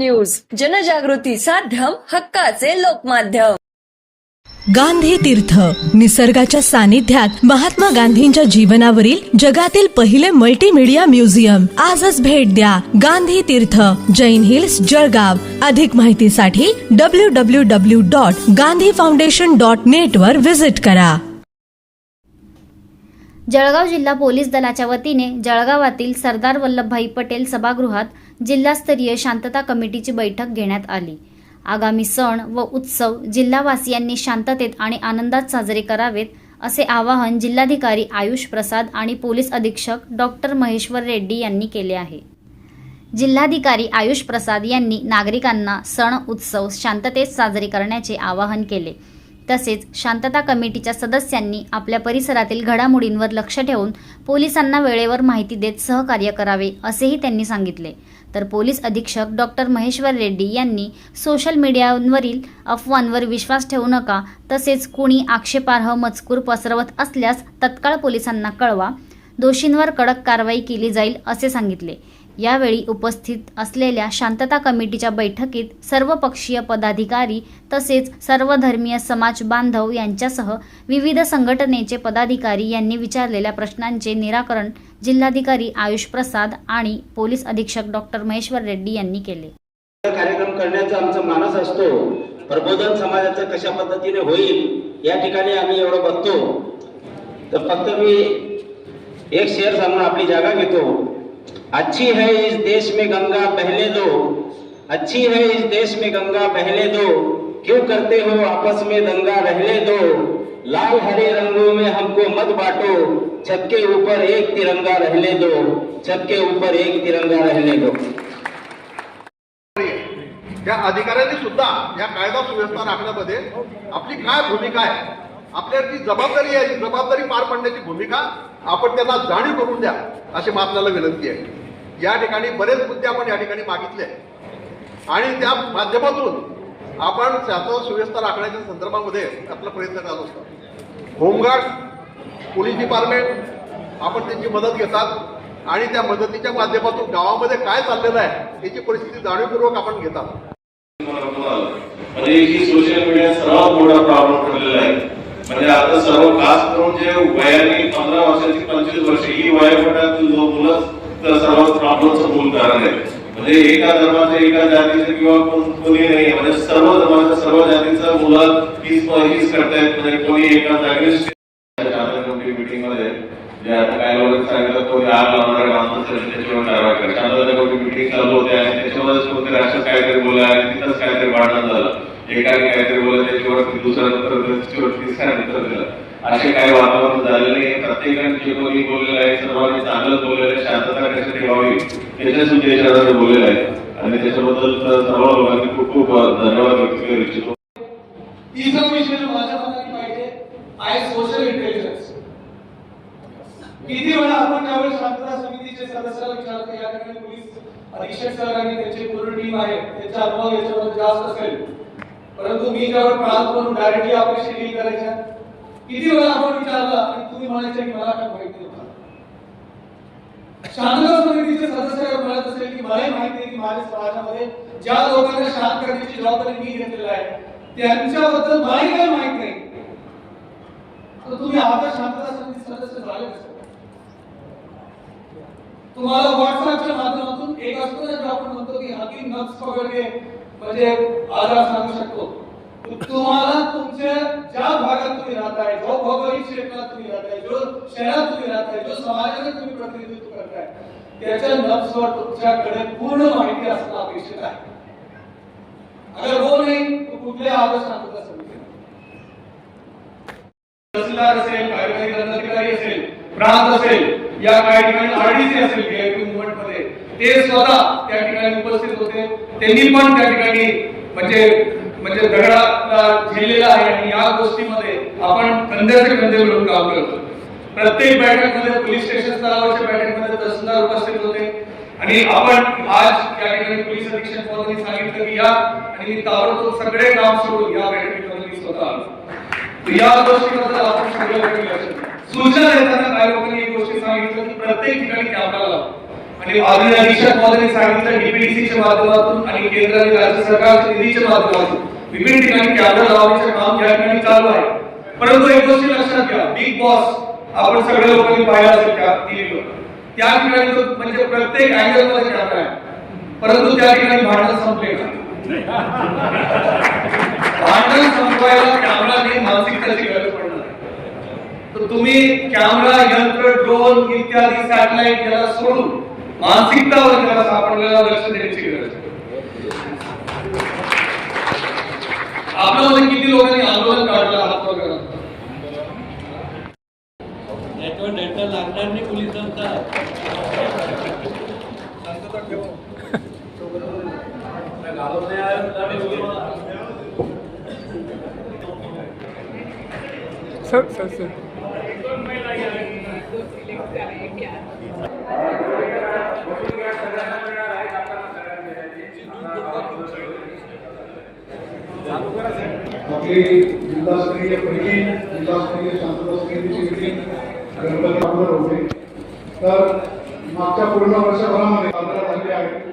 News. जनजागृती साध्यम हक्काचे लोकमाध्यम. गांधी तीर्थ निसर्गाच्या सानिध्यात महात्मा गांधींच्या जीवनावरील जगातील पहिले मल्टीमीडिया म्युझियम आजच भेट द्या गांधी तीर्थ जैन हिल्स जळगाव. अधिक माहितीसाठी W W W dot Gandhi foundation dot net वर विजिट करा. जळगाव जिल्हा पोलीस दलाच्या वतीने जळगावातील सरदार वल्लभभाई पटेल सभागृहात जिल्हास्तरीय शांतता कमिटीची बैठक घेण्यात आली. आगामी सण व उत्सव जिल्हावासियांनी शांततेत आणि आनंदात साजरे करावेत असे आवाहन जिल्हाधिकारी आयुष प्रसाद आणि पोलीस अधीक्षक डॉक्टर महेश्वर रेड्डी यांनी केले आहे. जिल्हाधिकारी आयुष प्रसाद यांनी नागरिकांना सण उत्सव शांततेत साजरे करण्याचे आवाहन केले. तसेच शांतता कमिटीच्या सदस्यांनी आपल्या परिसरातील घडामोडींवर लक्ष ठेवून पोलिसांना वेळेवर माहिती देत सहकार्य करावे असेही त्यांनी सांगितले. तर पोलीस अधीक्षक डॉक्टर महेश्वर रेड्डी यांनी सोशल मीडियावरील अफवांवर विश्वास ठेवू नका तसेच कुणी आक्षेपार्ह मजकूर पसरवत असल्यास तत्काळ पोलिसांना कळवा दोषींवर कडक कारवाई केली जाईल असे सांगितले. यावेळी उपस्थित असलेल्या शांतता कमिटीच्या बैठकीत सर्वपक्षीय पदाधिकारी तसेच सर्वधर्मीय समाज बांधव यांच्यासह विविध संघटनेचे पदाधिकारी यांनी विचारलेल्या प्रश्नांचे निराकरण जिल्हाधिकारी आयुष प्रसाद आणि पोलीस अधीक्षक डॉक्टर महेश्वर रेड्डी यांनी केले. कार्यक्रम करण्याचा आमचा मानस असतो. प्रबोधन समाजाचं कशा पद्धतीने होईल या ठिकाणी आम्ही एवढं बघतो. तर फक्त मी एक शेअर सांगून आपली जागा घेतो. अच्छी है इस देश में गंगा पहले दो। अच्छी है इस देश में गंगा पहले दो। क्यों करते हो आपस में दंगा रहने दो? लाल हरे रंगों में हमको मत बांटो। छत के ऊपर एक तिरंगा रहने दो। छत के ऊपर एक तिरंगा रहने दो। त्या अधिकाऱ्यांनी सुद्धा या कायदा सुव्यवस्था राखण्यामध्ये आपली काय भूमिका आहे? आपल्याची जबाबदारी आहे जबाबदारी पार पाडण्याची भूमिका आपण त्यांना जाणीव करून द्या अशी आपल्याला विनंती आहे. या ठिकाणी बरेच मुद्दे आपण या ठिकाणी मागितले. आणि त्या माध्यमातून आपण शासन सुव्यवस्था राखण्याच्या संदर्भामध्ये आपला प्रयत्न करत असतो. होमगार्ड पोलीस डिपार्टमेंट आपण त्यांची मदत घेतात. आणि त्या मदतीच्या माध्यमातून गावामध्ये काय चाललेलं आहे याची परिस्थिती जाणीवपूर्वक आपण घेतात. म्हणजे ही सोशल मीडिया सर्वात मोठा प्रॉब्लेम ठरलेला आहे. म्हणजे आता सर्व खास करून जे वयाने पंधरा वर्षाची पंचवीस वर्ष ही वयोगटातील जो मुलं सर्वात प्रॉब्लेमचं मूल कारण आहे म्हणजे एका धर्माचं एका जातीचं किंवा कोणी नाही म्हणजे सर्व धर्माच्या सर्व जातीचं मुलं हीच हीच करतायत. म्हणजे कोणी एका जागेवर मीटिंगमध्ये जे आता काय लोक सांगितलं कोणी आग लावणार काम त्याच्यावर कारवाई करा शांतता मीटिंग चालू होते आणि त्याच्यामध्येच कोणतरी असं काहीतरी बोलला आणि तिथंच काहीतरी भांडण झालं. एकाने काहीतरी बोललं त्याच्यावर दुसऱ्या नंतर त्याच्यावर तिसऱ्या नंतर दिलं असे काही वातावरण झालेलं नाही. प्रत्येकाने जे कोणी बोललेलं आहे सर्वांनी चांगलं बोललेलं आहे शांतता कशी ठेवावी त्याच्याच उद्देशाने बोललेलं आहे. आणि त्याच्याबद्दल सर्व लोकांनी खूप खूप धन्यवाद व्यक्त करू इच्छितो. तिसरा विषय माझ्या मनात पाहिजे आहे सोशल इंटेलिजन्स किती वेळा आपण ज्यावेळेस शांतता समितीचे सदस्याला विचारतो या ठिकाणी पोलीस अधीक्षक सर आणि त्यांची पूर्ण टीम आहे त्यांचा अनुभव याच्यावर जास्त असेल. परंतु मी ज्यावर प्रांत करून डायरेक्टली आपल्याशी डील करायच्या किती वेळा आपण विचारलं आणि तुम्ही म्हणायचे की मला काय माहिती होता? शांतता समितीचे सदस्य म्हणत असेल की मलाही माहिती आहे की माझ्या समाजामध्ये ज्या लोकांना शांत करण्याची जबाबदारी मी घेतलेला आहे त्यांच्याबद्दल मलाही काही माहीत नाही. तर तुम्ही आता शांतता समिती सदस्य झाले तुम्हाला व्हॉट्सअपच्या माध्यमातून एक असतो ना जो आपण म्हणतो की हकीम नक्स वगैरे म्हणजे आधार सांगू शकतो तुम्हाला तुमच्या ज्या भागात तुम्ही राहताय जो भौगोलिक क्षेत्रात तुम्ही राहताय जो शहरात तुम्ही राहताय जो समाजाचे तुम्ही प्रतिनिधित्व करताय त्याच्या नफ्सवर तुमच्याकडे पूर्ण माहिती असणं अपेक्षित आहे. अगर वो नाही तो कुठल्या आदर्श सांगता तहसीलदार असेल कार्यकारी अधिकारी असेल प्रांत असेल या काही ठिकाणी आरडीसी असेल ते स्वतः त्या ठिकाणी उपस्थित होते. त्यांनी पण त्या ठिकाणी म्हणजे म्हणजे दगडाला झेललेला आहे आणि या गोष्टीमध्ये आपण कंद्याचे कंदे मिळून काम करतो प्रत्येक बैठकमध्ये पोलीस स्टेशन स्तरावरच्या बैठकमध्ये तहसीलदार उपस्थित होते. आणि आपण आज या ठिकाणी पोलीस अधीक्षक महोदयांनी सांगितलं की या आणि मी ताबडतोब सगळे काम सोडून या बैठकीमध्ये मी स्वतः आलो. या गोष्टीबद्दल आपण सगळ्या सूचना देताना काही लोकांनी एक गोष्टी सांगितलं की प्रत्येक ठिकाणी कॅमेरा लावा. आणि अजून अधीक्षक महोदयांनी सांगितलं डीपीडीसीच्या माध्यमातून आणि केंद्र आणि राज्य सरकारच्या निधीच्या माध्यमातून. विभिन्न ठिकाणी कॅमेरा लावण्याचं काम या ठिकाणी चालू आहे. परंतु एक गोष्ट लक्षात घ्या बिग बॉस आपण सगळ्या लोकांनी पाहिला असेल त्या टीव्हीवर. त्या ठिकाणी म्हणजे प्रत्येक अँगलमध्ये कॅमेरा आहे. परंतु त्या ठिकाणी भांडण संपले का भांडण संपवायला कॅमेरा नाही मानसिकतेची गरज पडणार तर तुम्ही कॅमेरा यंत्र ड्रोन इत्यादी सॅटेलाइट याला सोडून मानसिकतावर त्याला आपल्याला लक्ष देण्याची गरज आहे. आपल्यामध्ये किती लोकांनी आंदोलन काढलं हात. त्याच्यावर डेटा लागणार नाही पोलिसांचा आपली जिल्हास्तरीय पहिली जिल्हास्तरीय शांतता समितीची मिटिंग गणपती होते. तर मागच्या पूर्ण वर्षभरामध्ये साजरा झाले आहे